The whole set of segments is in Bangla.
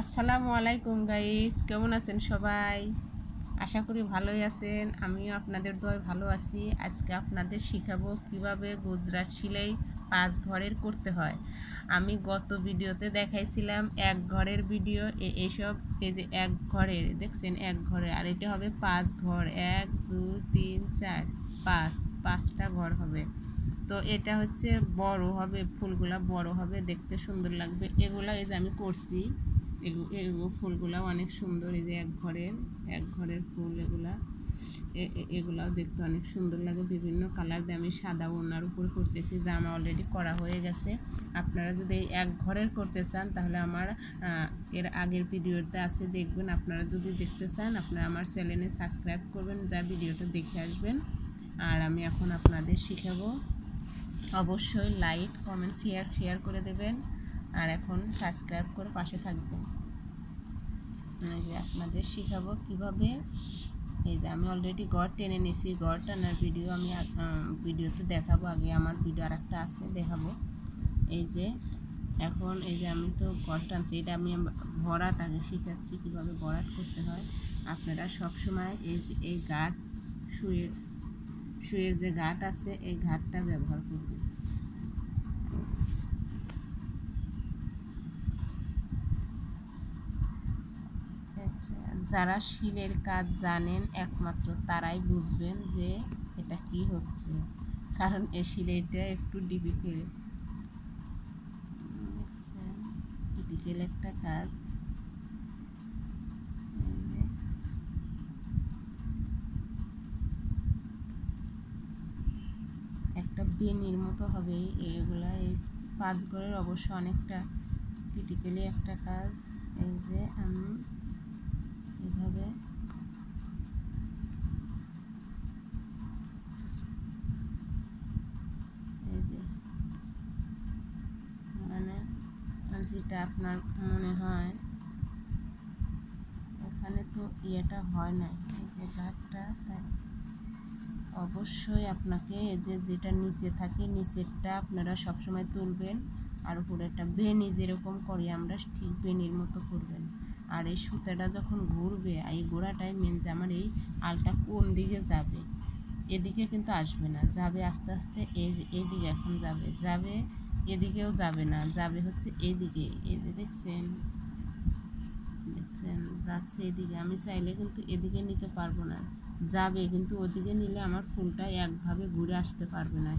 আসসালামু আলাইকুম গাইস, কেমন আছেন সবাই? আশা করি ভালোই আছেন, আমিও আপনাদের দয় ভালো আছি। আজকে আপনাদের শিখাবো কীভাবে গুজরাট সিলাই পাঁচ ঘরের করতে হয়। আমি গত ভিডিওতে দেখাইছিলাম এক ঘরের ভিডিও এইসব, এই যে এক ঘরের দেখছেন এক ঘরে, আর এটা হবে পাঁচ ঘর, এক, দুই, তিন, চার, পাঁচ, পাঁচটা ঘর হবে। তো এটা হচ্ছে বড় হবে, ফুলগুলা বড় হবে, দেখতে সুন্দর লাগবে। এগুলা এই যে আমি করছি এগুলো ফুলগুলা অনেক সুন্দর, এই যে এক ঘরের এক ঘরের ফুল এগুলা। এগুলাও দেখতে অনেক সুন্দর লাগে, বিভিন্ন কালার দিয়ে আমি সাদা ওনার উপর করতেছি, জামা অলরেডি করা হয়ে গেছে। আপনারা যদি এক ঘরের করতে চান, তাহলে আমার এর আগের ভিডিওতে আছে, দেখবেন। আপনারা যদি দেখতে চান, আপনারা আমার চ্যানেলে সাবস্ক্রাইব করবেন, যা ভিডিওটা দেখে আসবেন। আর আমি এখন আপনাদের শিখাবো। অবশ্যই লাইক কমেন্ট শেয়ার শেয়ার করে দেবেন। আর এখন সাবস্ক্রাইব করে পাশে থাকবেন। এই যে আপনাদের শেখাবো কীভাবে। এই যে আমি অলরেডি গড় টেনে নিয়েছি গড় টানার ভিডিও আমি ভিডিওতে দেখাবো। আগে আমার ভিডিও আর একটা আছে, দেখাবো। এই যে এখন এই যে আমি তো গড় টানছি, এটা আমি ভরাট আগে শেখাচ্ছি কীভাবে ভরাট করতে হয়। আপনারা সব সময় এই যে, এই গাঁট শুয়ে শুয়ের যে ঘাট আছে, এই ঘাটটা ব্যবহার করবেন। যারা শিলের কাজ জানেন, একমাত্র তারাই বুঝবেন যে এটা কি হচ্ছে। কারণ এই শিলেটা একটু ডিফিকাল্ট ডিফিকাল্ট একটা কাজ। একটা বেনির মতো হবে এগুলা। এই পাঁচ ঘরের অবশ্য অনেকটা ক্রিটিক্যালি একটা কাজ। এই যে আমি এভাবে। এই যে মানে যেটা আপনার মনে হয় এখানে তো ইয়েটা হয় না, এই যে গাঠটা তাই। অবশ্যই আপনাকে যে যেটা নিচে থাকে, নিচেরটা আপনারা সবসময় তুলবেন, আর উপরেরটা বেনি যেরকম করি আমরা, ঠিক বেনির মতো করবেন। আর এই সুতাটা যখন ঘুরবে এই গোড়াটাই মেন যে আমার এই আলটা কোন দিকে যাবে, এদিকে কিন্তু আসবে না। যাবে আস্তে আস্তে এই এদিকে এখন যাবে যাবে এদিকেও যাবে না, যাবে হচ্ছে এদিকে। এই যে দেখছেন দেখছেন, যাচ্ছে এদিকে। আমি চাইলে কিন্তু এদিকে নিতে পারব না। যাবে কিন্তু ওদিকে নিলে আমার ফুলটা একভাবে ঘুরে আসতে পারবে না।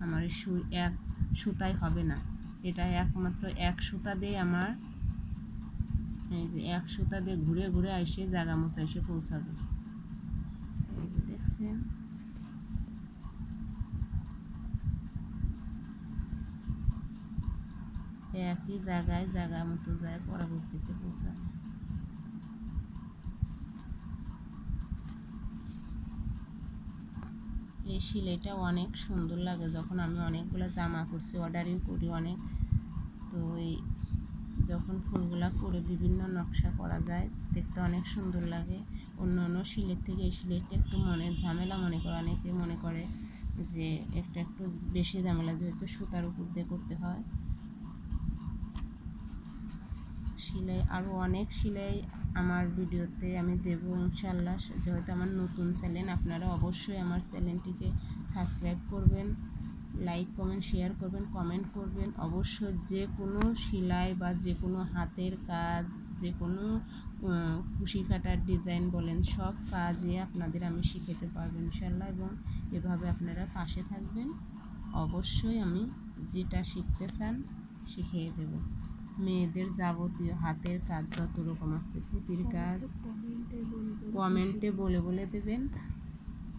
আমার সু, এক সুতাই হবে না। এটা একমাত্র এক সুতা দিয়ে আমার এই যে এক সুতা দিয়ে ঘুরে ঘুরে এসে জায়গা মতো এসে পৌঁছাবে। দেখছেন? একই জায়গায় জায়গা মতো যায় পরবর্তীতে পৌঁছাবে। এই সিলাইটা অনেক সুন্দর লাগে। যখন আমি অনেকগুলো জামা করছি অর্ডারিং করি, অনেক যখন ফুলগুলা করে বিভিন্ন নকশা করা যায়, দেখতে অনেক সুন্দর লাগে। অন্য অন্য শিলের থেকে এই সিলাইটা একটু মনে, ঝামেলা মনে করে, অনেকে মনে করে যে একটা একটু বেশি ঝামেলা যেহেতু সুতার উপর দিয়ে করতে হয়। সেলাই আরও অনেক সেলাই আমার ভিডিওতে আমি দেবো ইনশাল্লাহ যেহেতু আমার নতুন চ্যানেল, আপনারা অবশ্যই আমার চ্যানেলটিকে সাবস্ক্রাইব করবেন। লাইক কমেন্ট শেয়ার করবেন কমেন্ট করবেন। অবশ্যই যে কোনো সেলাই বা যে কোনো হাতের কাজ, যে কোনো কুশি কাটার ডিজাইন বলেন, সব কাজে আপনাদের আমি শিখাতে পারব ইনশাল্লাহ এবং এভাবে আপনারা পাশে থাকবেন। অবশ্যই আমি যেটা শিখতে চান শিখিয়ে দেবো। মেয়েদের যাবতীয় হাতের কাজ, যত রকম আছে, পুঁতির কাজ কমেন্টে বলে বলে দেবেন।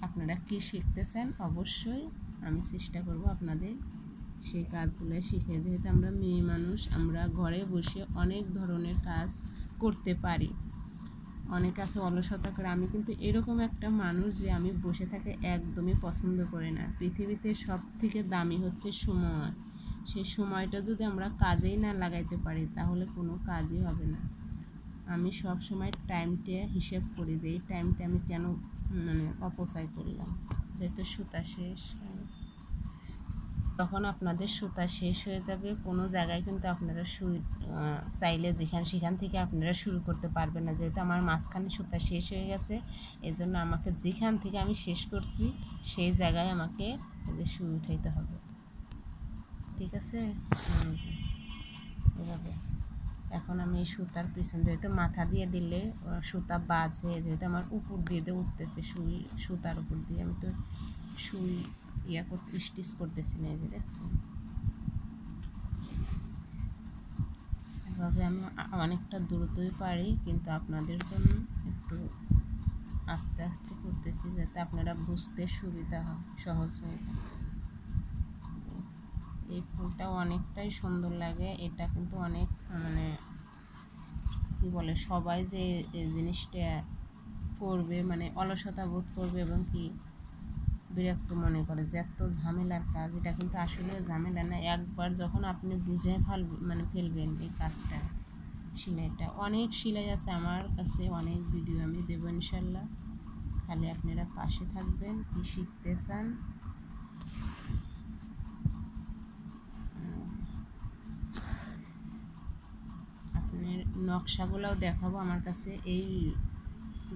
আপনারা কি শিখতে চান? অবশ্যই আমি চেষ্টা করব আপনাদের সেই কাজগুলো শিখে। যেহেতু আমরা মেয়ে মানুষ, আমরা ঘরে বসে অনেক ধরনের কাজ করতে পারি। অনেক আছে অলসতা করে। আমি কিন্তু এরকম একটা মানুষ যে আমি বসে থাকে একদমই পছন্দ করি না। পৃথিবীতে সব থেকে দামি হচ্ছে সময়। সেই সময়টা যদি আমরা কাজেই না লাগাইতে পারি, তাহলে কোনো কাজই হবে না। আমি সব সময় টাইমটা হিসেব করি যে এই টাইমটা আমি কেন মানে অপচয় করলাম? যেহেতু সুতা শেষ তখন আপনাদের সুতা শেষ হয়ে যাবে। কোনো জায়গায় কিন্তু আপনারা সুই চাইলে যেখানে, সেখান থেকে আপনারা শুরু করতে পারবেন না। যেহেতু আমার মাঝখানে সুতা শেষ হয়ে গেছে এই জন্য আমাকে যেখান থেকে আমি শেষ করছি, সেই জায়গায় আমাকে সুই উঠাইতে হবে। ঠিক আছে? এভাবে। এখন আমি এই সুতার পিছন, যেহেতু মাথা দিয়ে দিলে সুতা বাজে, যেহেতু আমার উপর দিয়ে দিয়ে উঠতেছে সুই, সুতার উপর দিয়ে আমি তো সুই ইয়া করতে স্টিচ করতেছি না এই যে দেখছি এভাবে আমি অনেকটা দ্রুতই পারি, কিন্তু আপনাদের জন্য একটু আস্তে আস্তে করতেছি যাতে আপনারা বুঝতে সুবিধা হয়, সহজ হয়ে যায়। এই ফুলটা অনেকটাই সুন্দর লাগে, এটা কিন্তু অনেক মানে কি বলে, সবাই যে জিনিসটা করবে মানে অলসতা বোধ করবে এবং কি বিরক্ত মনে করে যে এত ঝামেলার কাজ, এটা কিন্তু আসলে ঝামেলা না। একবার যখন আপনি বুঝে ফেল মানে ফেলবেন এই কাজটা, সেলাইটা, অনেক সেলাই আছে আমার কাছে, অনেক ভিডিও আমি দেবো ইনশাল্লাহ। খালি আপনারা পাশে থাকবেন, কি শিখতে চান? আপনার নকশাগুলোও দেখাবো আমার কাছে, এই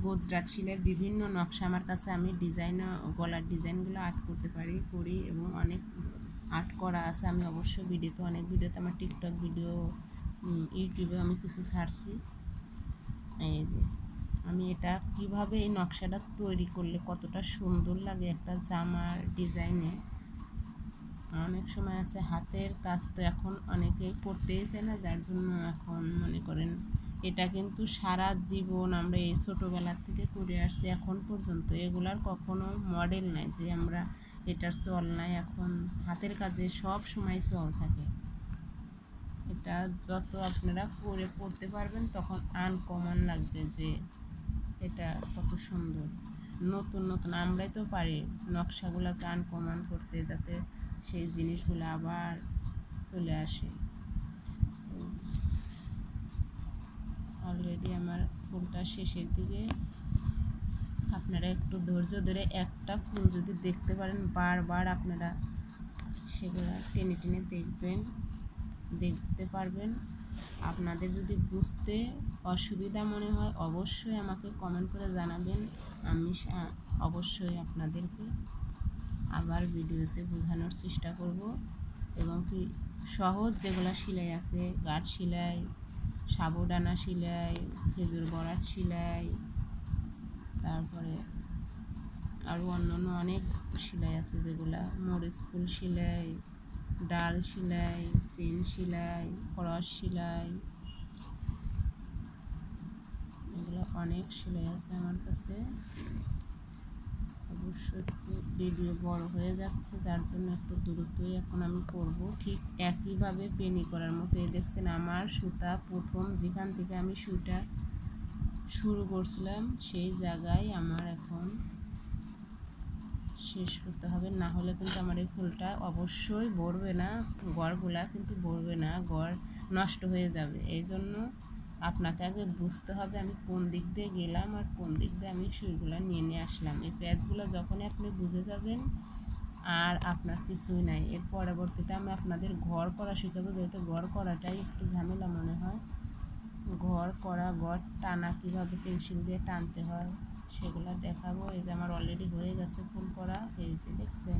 গুজরাট শিলের বিভিন্ন নকশা আমার কাছে আমি ডিজাইন গলার ডিজাইনগুলো আর্ট করতে পারি, করি এবং অনেক আর্ট করা আছে। আমি অবশ্য ভিডিওতে, অনেক ভিডিওতে আমার টিকটক ভিডিও ইউটিউবে আমি কিছু ছাড়ছি। এই যে, আমি এটা কীভাবে এই নকশাটা তৈরি করলে কতটা সুন্দর লাগে একটা জামার ডিজাইনে অনেক সময় আছে, হাতের কাজ তো এখন অনেকেই করতেইছে না, যার জন্য এখন মনে করেন এটা কিন্তু সারা জীবন আমরা এই ছোটোবেলার থেকে করে আসছি, এখন পর্যন্ত। এগুলার কখনো মডেল নাই যে আমরা এটার চল নাই, এখন হাতের কাজে সব সময় চল থাকে। এটা যত আপনারা করে পড়তে পারবেন তখন আনকমন লাগবে যে এটা কত সুন্দর। নতুন নতুন আমরাই তো পারি নকশাগুলোকে আনকমন করতে যাতে সেই জিনিসগুলো আবার চলে আসে। অলরেডি আমার ফুলটা শেষের দিকে। আপনারা একটু ধৈর্য ধরে একটা ফুল যদি দেখতে পারেন, বারবার আপনারা সেগুলো টেনে টেনে দেখবেন, দেখতে পারবেন। আপনাদের যদি বুঝতে অসুবিধা মনে হয়, অবশ্যই আমাকে কমেন্ট করে জানাবেন। আমি অবশ্যই আপনাদেরকে আবার ভিডিওতে বোঝানোর চেষ্টা করব। এবং কি সহজ যেগুলো সেলাই আছে গাঠ সেলাই সাবুদানা সেলাই, খেজুর বড়ার সেলাই, তারপরে আরও অন্য অন্য অনেক সেলাই আছে যেগুলা। মরিচ ফুল সেলাই, ডাল সেলাই চেন সেলাই, ক্রস সেলাই, এগুলো অনেক সেলাই আছে আমার কাছে। অবশ্য একটু ভিডিও বড় হয়ে যাচ্ছে, যার জন্য একটু দূরত্বই এখন আমি করব। ঠিক একইভাবে পেনি করার মতো। এই দেখছেন আমার সুতা প্রথম যেখান থেকে আমি সুটা শুরু করছিলাম, সেই জায়গায় আমার এখন শেষ করতে হবে। না হলে কিন্তু আমার এই ফুলটা অবশ্যই ভরবে না, গড়গুলা কিন্তু ভরবে না, গড় নষ্ট হয়ে যাবে। এই জন্য আপনাকে আগে বুঝতে হবে আমি কোন দিক দিয়ে গেলাম আর কোন দিক দিয়ে আমি সুইগুলো নিয়ে নিয়ে আসলাম। এই পেঁয়াজগুলো যখনই আপনি বুঝে যাবেন আর আপনার কিছুই নাই। এর পরবর্তীতে আমি আপনাদের ঘর করা শিখাবো, যেহেতু ঘর করাটাই একটু ঝামেলা মনে হয়। ঘর করা, ঘর টানা কীভাবে পেন্সিল দিয়ে টানতে হয় সেগুলো দেখাবো। এই যে আমার অলরেডি হয়ে গেছে ফুল করা, এই যে দেখছেন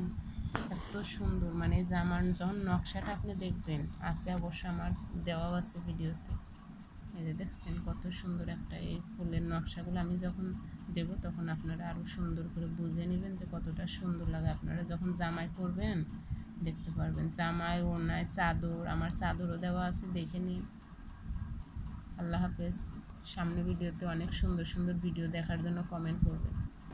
এত সুন্দর। মানে জামার যখন নকশাটা আপনি দেখবেন, আছে অবশ্য আমার দেওয়াও আছে ভিডিওতে। এই যে দেখছেন কত সুন্দর একটা এই ফুলের নকশাগুলো আমি যখন দেব তখন আপনারা আরও সুন্দর করে বুঝে নেবেন যে কতটা সুন্দর লাগে। আপনারা যখন জামাই পরবেন, দেখতে পারবেন। জামাই ওনায় চাদর, আমার চাদরও দেওয়া আছে, দেখে নিন। আল্লাহ হাফেজ। সামনে ভিডিওতে অনেক সুন্দর সুন্দর ভিডিও দেখার জন্য কমেন্ট করবেন।